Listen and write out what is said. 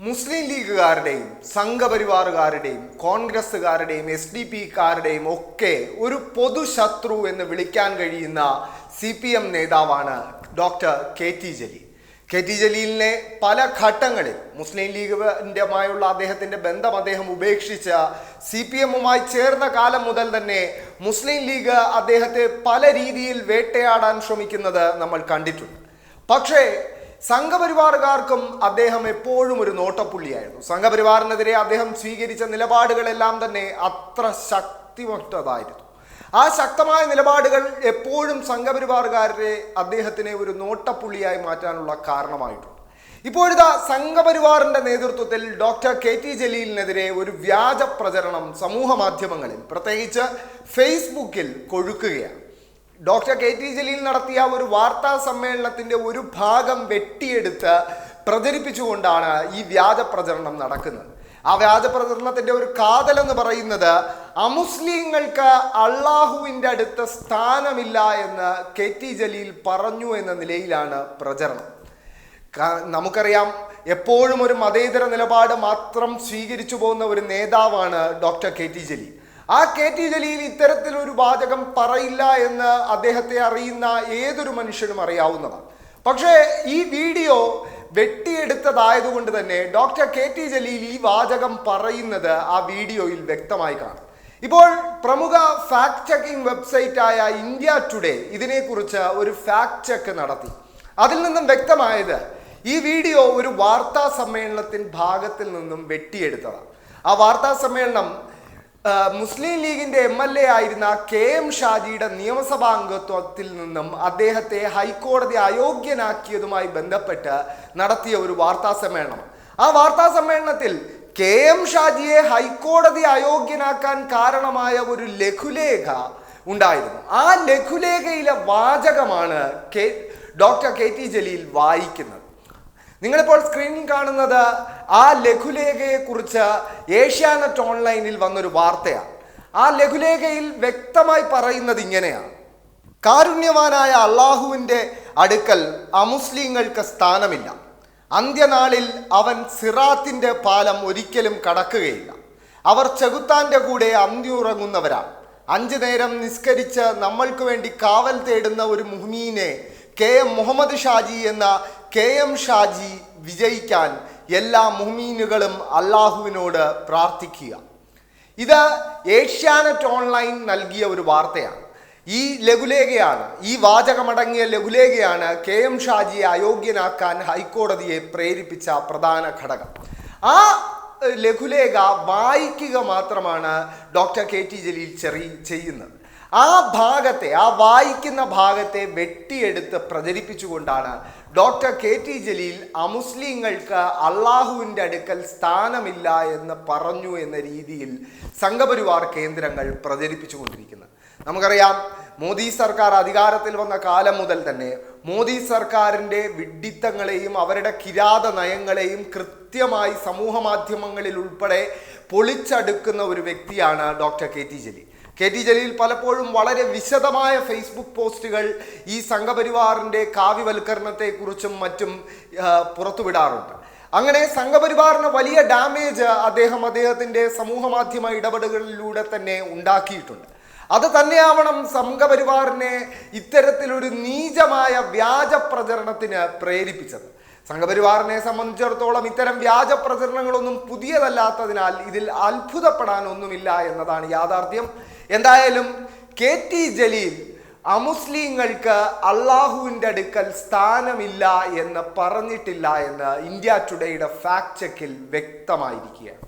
മുസ്ലിം ലീഗുകാരുടെയും സംഘപരിവാറുകാരുടെയും കോൺഗ്രസ്സുകാരുടെയും S D പിക്കാരുടെയും ഒക്കെ ഒരു പൊതുശത്രു എന്ന് വിളിക്കാൻ കഴിയുന്ന സി പി എം നേതാവാണ് doctor K T Jaleel. K T ജലീലിനെ പല ഘട്ടങ്ങളിൽ മുസ്ലിം ലീഗിന്റെമായുള്ള അദ്ദേഹത്തിന്റെ ബന്ധം അദ്ദേഹം ഉപേക്ഷിച്ച സി പി എമ്മുമായി ചേർന്ന കാലം മുതൽ തന്നെ മുസ്ലിം ലീഗ് അദ്ദേഹത്തെ പല രീതിയിൽ വേട്ടയാടാൻ ശ്രമിക്കുന്നത് നമ്മൾ കണ്ടിട്ടുണ്ട്. പക്ഷേ സംഘപരിവാറുകാർക്കും അദ്ദേഹം എപ്പോഴും ഒരു നോട്ടപ്പുള്ളിയായിരുന്നു. സംഘപരിവാറിനെതിരെ അദ്ദേഹം സ്വീകരിച്ച നിലപാടുകളെല്ലാം തന്നെ അത്ര ശക്തിമറ്റതായിരുന്നു ആ ശക്തമായ നിലപാടുകൾ എപ്പോഴും സംഘപരിവാറുകാരെ അദ്ദേഹത്തിനെ ഒരു നോട്ടപ്പുള്ളിയായി മാറ്റാനുള്ള കാരണമായിട്ടുണ്ട്. ഇപ്പോഴത്തെ സംഘപരിവാറിന്റെ നേതൃത്വത്തിൽ ഡോക്ടർ കെ ടി ജലീലിനെതിരെ ഒരു വ്യാജ പ്രചരണം സമൂഹ മാധ്യമങ്ങളിൽ പ്രത്യേകിച്ച് ഫേസ്ബുക്കിൽ കൊഴുക്കുകയാണ്. ഡോക്ടർ കെ ടി ജലീൽ നടത്തിയ ഒരു വാർത്താ സമ്മേളനത്തിന്റെ ഒരു ഭാഗം വെട്ടിയെടുത്ത് പ്രചരിപ്പിച്ചുകൊണ്ടാണ് ഈ വ്യാജ പ്രചരണം നടക്കുന്നത്. ആ വ്യാജ പ്രചരണത്തിന്റെ ഒരു എന്ന് പറയുന്നത് അമുസ്ലിങ്ങൾക്ക് അള്ളാഹുവിന്റെ അടുത്ത് സ്ഥാനമില്ല എന്ന് കെ ടി ജലീൽ പറഞ്ഞു എന്ന നിലയിലാണ് പ്രചരണം. നമുക്കറിയാം എപ്പോഴും ഒരു മതേതര നിലപാട് മാത്രം സ്വീകരിച്ചു പോകുന്ന ഒരു നേതാവാണ് ഡോക്ടർ കെ ടി ജലീൽ. ആ കെ ടി ജലീൽ ഇത്തരത്തിലൊരു വാചകം പറയില്ല എന്ന് അദ്ദേഹത്തെ അറിയുന്ന ഏതൊരു മനുഷ്യനും അറിയാവുന്നതാണ്. പക്ഷേ ഈ വീഡിയോ വെട്ടിയെടുത്തതായതുകൊണ്ട് തന്നെ ഡോക്ടർ കെ ടി ജലീൽ ഈ വാചകം പറയുന്നത് ആ വീഡിയോയിൽ വ്യക്തമായി കാണും. ഇപ്പോൾ പ്രമുഖ ഫാക്ട് ചെക്കിംഗ് വെബ്സൈറ്റായ ഇന്ത്യ ടുഡേ ഇതിനെക്കുറിച്ച് ഒരു ഫാക്ട് ചെക്ക് നടത്തി. അതിൽ നിന്നും വ്യക്തമായത് ഈ വീഡിയോ ഒരു വാർത്താ സമ്മേളനത്തിൻ ഭാഗത്തിൽ നിന്നും വെട്ടിയെടുത്തതാണ്. ആ വാർത്താ സമ്മേളനം മുസ്ലിം ലീഗിന്റെ എം എൽ എ ആയിരുന്ന കെ എം ഷാജിയുടെ നിയമസഭാ അംഗത്വത്തിൽ നിന്നും അദ്ദേഹത്തെ ഹൈക്കോടതി അയോഗ്യനാക്കിയതുമായി ബന്ധപ്പെട്ട് നടത്തിയ ഒരു വാർത്താ സമ്മേളനം. ആ വാർത്താ സമ്മേളനത്തിൽ കെ എം ഷാജിയെ ഹൈക്കോടതി അയോഗ്യനാക്കാൻ കാരണമായ ഒരു ലഘുലേഖ ഉണ്ടായിരുന്നു. ആ ലഘുലേഖയിലെ വാചകമാണ് K doctor K T Jaleel വായിക്കുന്നത്. നിങ്ങളിപ്പോൾ സ്ക്രീനിൽ കാണുന്നത് ആ ലഘുലേഖയെക്കുറിച്ച് ഏഷ്യാനെറ്റ് ഓൺലൈനിൽ വന്നൊരു വാർത്തയാണ്. ആ ലഘുലേഖയിൽ വ്യക്തമായി പറയുന്നത് ഇങ്ങനെയാണ്. കാരുണ്യവാനായ അള്ളാഹുവിന്റെ അടുക്കൽ അമുസ്ലിങ്ങൾക്ക് സ്ഥാനമില്ല. അന്ത്യനാളിൽ അവൻ സിറാത്തിന്റെ പാലം ഒരിക്കലും കടക്കുകയില്ല. അവർ ചെകുത്താന്റെ കൂടെ അന്തിയുറങ്ങുന്നവരാണ്. അഞ്ചു നേരം നിസ്കരിച്ച് നമ്മൾക്ക് വേണ്ടി കാവൽ തേടുന്ന ഒരു മുഹ്മീനെ കെ എം മുഹമ്മദ് ഷാജി എന്ന കെ എം ഷാജി വിജയിക്കാൻ എല്ലാ മുഹ്മീനുകളും അള്ളാഹുവിനോട് പ്രാർത്ഥിക്കുക. ഇത് ഏഷ്യാനെറ്റ് ഓൺലൈൻ നൽകിയ ഒരു വാർത്തയാണ്. ഈ ലഘുലേഖയാണ് ഈ വാചകമടങ്ങിയ ലഘുലേഖയാണ് കെ എം ഷാജിയെ അയോഗ്യനാക്കാൻ ഹൈക്കോടതിയെ പ്രേരിപ്പിച്ച പ്രധാന ഘടകം. ആ ലഘുലേഖ വായിക്കുക മാത്രമാണ് doctor K T Jaleel cherry ചെയ്യുന്നത്. ആ ഭാഗത്തെ ആ വായിക്കുന്ന ഭാഗത്തെ വെട്ടിയെടുത്ത് പ്രചരിപ്പിച്ചുകൊണ്ടാണ് ഡോക്ടർ കെ ടി ജലീൽ അമുസ്ലിങ്ങൾക്ക് അള്ളാഹുവിന്റെ അടുക്കൽ സ്ഥാനമില്ല എന്ന് പറഞ്ഞു എന്ന രീതിയിൽ സംഘപരിവാർ കേന്ദ്രങ്ങൾ പ്രചരിപ്പിച്ചുകൊണ്ടിരിക്കുന്നത്. നമുക്കറിയാം മോദി സർക്കാർ അധികാരത്തിൽ വന്ന കാലം മുതൽ തന്നെ മോദി സർക്കാരിന്റെ വിഡ്ഢിത്തങ്ങളെയും അവരുടെ കിരാത നയങ്ങളെയും കൃത്യമായി സമൂഹ മാധ്യമങ്ങളിൽ ഉൾപ്പെടെ പൊളിച്ചടുക്കുന്ന ഒരു വ്യക്തിയാണ് doctor K T Jaleel. K T Jaleel പലപ്പോഴും വളരെ വിശദമായ ഫേസ്ബുക്ക് പോസ്റ്റുകൾ ഈ സംഘപരിവാറിന്റെ കാവ്യവൽക്കരണത്തെക്കുറിച്ചും മറ്റും പുറത്തുവിടാറുണ്ട്. അങ്ങനെ സംഘപരിവാറിന് വലിയ ഡാമേജ് അദ്ദേഹം അദ്ദേഹത്തിന്റെ സമൂഹ മാധ്യമ ഇടപെടലുകളിലൂടെ തന്നെ ഉണ്ടാക്കിയിട്ടുണ്ട്. അത് തന്നെയാവണം സംഘപരിവാറിനെ ഇത്തരത്തിലൊരു നീചമായ വ്യാജ പ്രചരണത്തിന് പ്രേരിപ്പിച്ചത്. സംഘപരിവാറിനെ സംബന്ധിച്ചിടത്തോളം ഇത്തരം വ്യാജ പ്രചരണങ്ങളൊന്നും പുതിയതല്ലാത്തതിനാൽ ഇതിൽ അത്ഭുതപ്പെടാനൊന്നുമില്ല എന്നതാണ് യാഥാർത്ഥ്യം. എന്തായാലും കെ ടി ജലീൽ അമുസ്ലിങ്ങൾക്ക് അള്ളാഹുവിന്റെ അടുക്കൽ സ്ഥാനമില്ല എന്ന് പറഞ്ഞിട്ടില്ല എന്ന് ഇന്ത്യ ടുഡേയുടെ ഫാക്ട് ചെക്കിൽ വ്യക്തമായിരിക്കുകയാണ്.